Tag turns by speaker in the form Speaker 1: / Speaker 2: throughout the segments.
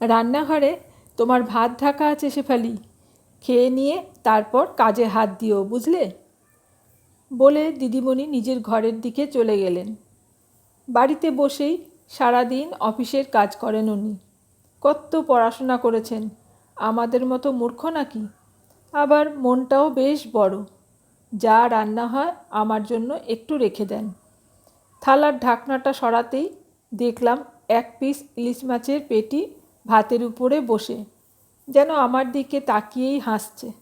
Speaker 1: রান্নাঘরে তোমার ভাত ঢাকা আছে শেফালি। খেয়ে নিয়ে তারপর কাজে হাত দিও, বুঝলে? বলে দিদিমণি নিজের ঘরের দিকে চলে গেলেন। বাড়িতে বসেই সারাদিন অফিসের কাজ করেন উনি। কত পড়াশোনা করেছেন, আমাদের মতো মূর্খ নাকি? আবার মনটাও বেশ বড়। যা রান্না হয় আমার জন্য একটু রেখে দেন। থালার ঢাকনাটা সরাতেই দেখলাম এক পিস ইলিশ মাছের পেটি ভাতের উপরে বসে, যেন আমার দিকে তাকিয়েই হাসছে।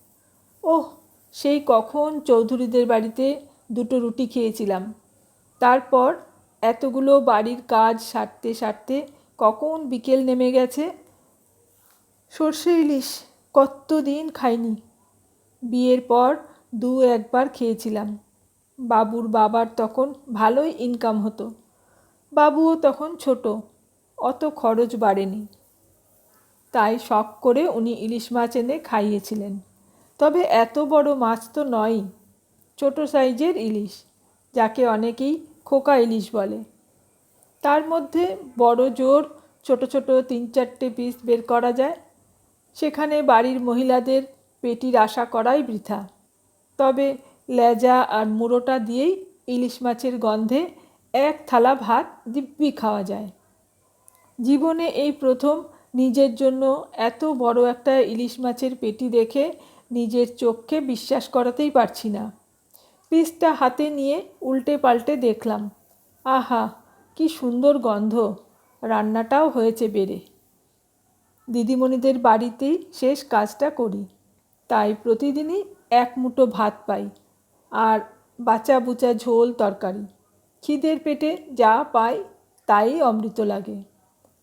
Speaker 1: ওহ, সেই কখন চৌধুরীদের বাড়িতে দুটো রুটি খেয়েছিলাম। তারপর এতগুলো বাড়ির কাজ সারতে সারতে কখন বিকেল নেমে গেছে? সর্ষে ইলিশ কত দিন খাইনি। বিয়ের পর দু একবার খেয়েছিলাম। বাবুর বাবার তখন ভালোই ইনকাম হতো। বাবুও তখন ছোট, অত খরচ বাড়েনি। তাই শখ করে উনি ইলিশ মাছ এনে খাইয়েছিলেন। তবে এত বড় মাছ তো নয়ই, ছোট সাইজের ইলিশ, যাকে অনেকেই খোকা ইলিশ বলে। তার মধ্যে বড় জোর, ছোট ছোট তিন চারটে পিস বের করা যায়। সেখানে বাড়ির মহিলাদের পেটির আশা করাই বৃথা। তবে লেজা আর মুড়োটা দিয়েই ইলিশ মাছের গন্ধে এক থালা ভাত দিব্যি খাওয়া যায়। জীবনে এই প্রথম নিজের জন্য এত বড় একটা ইলিশ মাছের পেটি দেখে নিজের চোখকে বিশ্বাস করাতেই পারছি না। পিসটা হাতে নিয়ে উল্টে পাল্টে দেখলাম, আহা, কি সুন্দর গন্ধ, রান্নাটাও হয়েছে বেড়ে। দিদিমণিদের বাড়িতেই শেষ কাজটা করি, তাই প্রতিদিনই এক মুঠো ভাত পাই আর বাচা বুচা ঝোল তরকারি। খিদের পেটে যা পাই তাই অমৃত লাগে।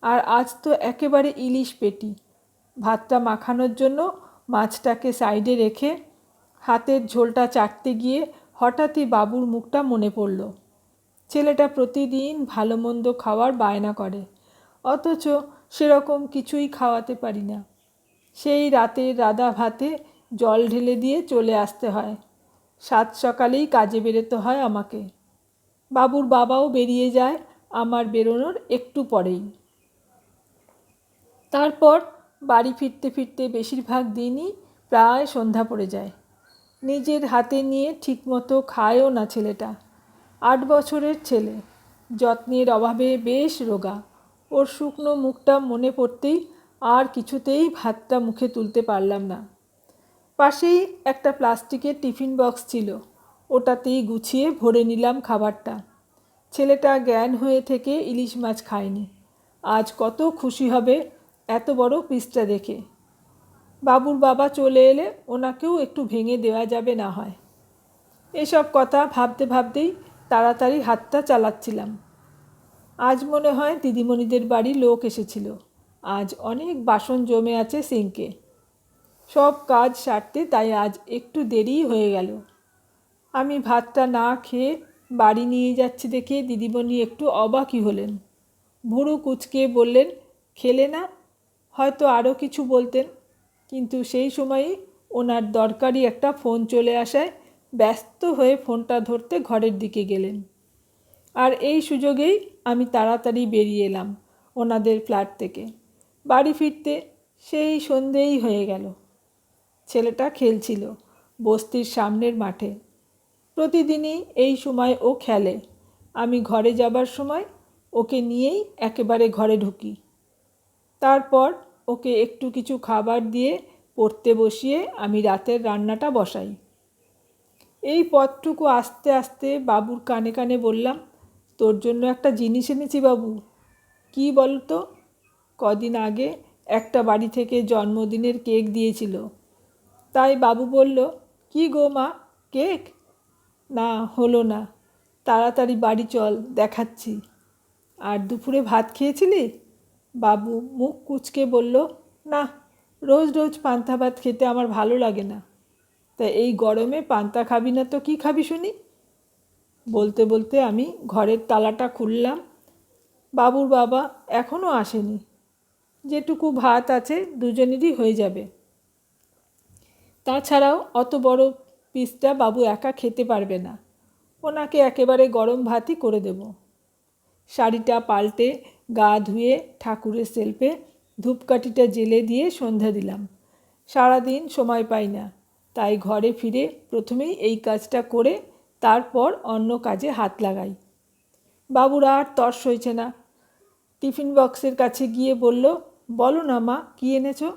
Speaker 1: আর আজ তো একেবারে ইলিশ পেটি। ভাতটা মাখানোর জন্য মাছটাকে সাইডে রেখে হাতের ঝোলটা চাটতে গিয়ে হঠাৎই বাবুর মুখটা মনে পড়ল। ছেলেটা প্রতিদিন ভালো মন্দ খাওয়ার বায়না করে, অথচ সেরকম কিছুই খাওয়াতে পারি না। সেই রাতে রাধা ভাতে জল ঢেলে দিয়ে চলে আসতে হয়। সাত সকালেই কাজে বেরোতে হয় আমাকে। বাবুর বাবাও বেরিয়ে যায় আমার বেরোনোর একটু পরেই। তারপর বাড়ি ফিরতে ফিরতে বেশিরভাগ দিনই প্রায় সন্ধ্যা পড়ে যায়। নিজের হাতে নিয়ে ঠিকমতো খায়ও না ছেলেটা। আট বছরের ছেলে। যত্নের অভাবে বেশ রোগা। ওর শুকনো মুখটা মনে পড়তেই আর কিছুতেই ভাতটা মুখে তুলতে পারলাম না। পাশেই একটা প্লাস্টিকের টিফিন বক্স ছিল। ওটাতেই গুছিয়ে ভরে নিলাম খাবারটা। ছেলেটা জ্ঞান হয়ে থেকে ইলিশ মাছ খায়নি। আজ কত খুশি হবে এত বড় পিসটা দেখে। বাবুর বাবা চলে এলে ওনাকেও একটু ভেঙে দেওয়া যাবে না হয়। এসব কথা ভাবতে ভাবতেই তাড়াতাড়ি হাতটা চালাচ্ছিলাম। আজ মনে হয় দিদিমণিদের বাড়ি লোক এসেছিল। আজ অনেক বাসন জমে আছে সিঙ্কে। সব কাজ সারতে তাই আজ একটু দেরি হয়ে গেল। আমি ভাতটা না খেয়ে বাড়ি নিয়ে যাচ্ছি দেখে দিদিমণি একটু অবাকই হলেন। ভুরু কুচকে বললেন, খেলে না? হয়তো আরও কিছু বলতেন, কিন্তু সেই সময়ই ওনার দরকারি একটা ফোন চলে আসায় ব্যস্ত হয়ে ফোনটা ধরতে ঘরের দিকে গেলেন। আর এই সুযোগেই আমি তাড়াতাড়ি বেরিয়ে এলাম ওনাদের ফ্ল্যাট থেকে। বাড়ি ফিরতে সেই সন্ধেই হয়ে গেল। ছেলেটা খেলছিল বস্তির সামনের মাঠে। প্রতিদিনই এই সময় ও খেলে। আমি ঘরে যাবার সময় ওকে নিয়েই একেবারে ঘরে ঢুকি। তারপর ওকে একটু কিছু খাবার দিয়ে পড়তে বসিয়ে আমি রাতের রান্নাটা বসাই। এই পথটুকু আস্তে আস্তে বাবুর কানে কানে বললাম, তোর জন্য একটা জিনিস এনেছি বাবু। কি বলতো? কদিন আগে একটা বাড়ি থেকে জন্মদিনের কেক দিয়েছিল। তাই বাবু বলল, কি গো মা, কেক? না, হলো না। তাড়াতাড়ি বাড়ি চল, দেখাচ্ছি। আর দুপুরে ভাত খেয়েছিলি? বাবু মুখ কুচকে বলল, না, রোজ রোজ পান্তা ভাত খেতে আমার ভালো লাগে না। তা এই গরমে পান্তা খাবি না তো কি খাবি শুনি? বলতে বলতে আমি ঘরের তালাটা খুললাম। বাবুর বাবা এখনও আসেনি। যেটুকু ভাত আছে দুজনেরই হয়ে যাবে। তাছাড়াও অত বড় পিসটা বাবু একা খেতে পারবে না। ওনাকে একেবারে গরম ভাতই করে দেব। শাড়িটা পাল্টে গা ধুয়ে ঠাকুরের সেলফে ধূপকাঠিটা জেলে দিয়ে সন্ধ্যা দিলাম। সারাদিন সময় পাই না। তাই ঘরে ফিরে প্রথমেই এই কাজটা করে তারপর অন্য কাজে হাত লাগাই। বাবুর আর তর্স হয়েছে না। টিফিন বক্সের কাছে গিয়ে বলল, বলো না মা, কী এনেছো?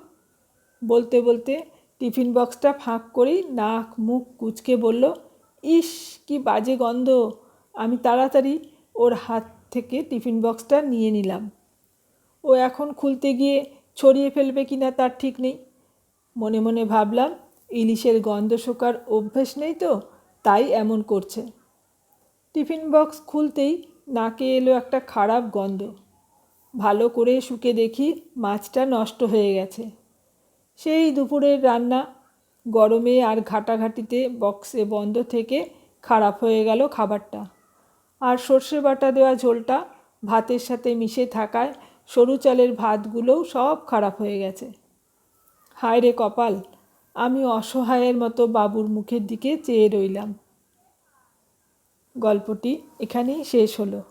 Speaker 1: বলতে বলতে টিফিন বক্সটা ফাঁক করেই নাক মুখ কুচকে বলল, ইস, কি বাজে গন্ধ। আমি তাড়াতাড়ি ওর হাত থেকে টিফিন বক্সটা নিয়ে নিলাম। ও এখন খুলতে গিয়ে ছড়িয়ে ফেলবে কি না তার ঠিক নেই। মনে মনে ভাবলাম, ইলিশের গন্ধ শোকার অভ্যেস নেই তো, তাই এমন করছে। টিফিন বক্স খুলতেই নাকে এলো একটা খারাপ গন্ধ। ভালো করে শুকে দেখি মাছটা নষ্ট হয়ে গেছে। সেই দুপুরের রান্না গরমে আর ঘাটাঘাটিতে বক্সে বন্ধ থেকে খারাপ হয়ে গেল খাবারটা। আর সর্ষে বাটা দেওয়া ঝোলটা ভাতের সাথে মিশে থাকায় সরু চালের ভাতগুলোও সব খারাপ হয়ে গেছে। হায় রে কপাল, আমি অসহায়ের মতো বাবুর মুখের দিকে চেয়ে রইলাম। গল্পটি এখানেই শেষ হলো।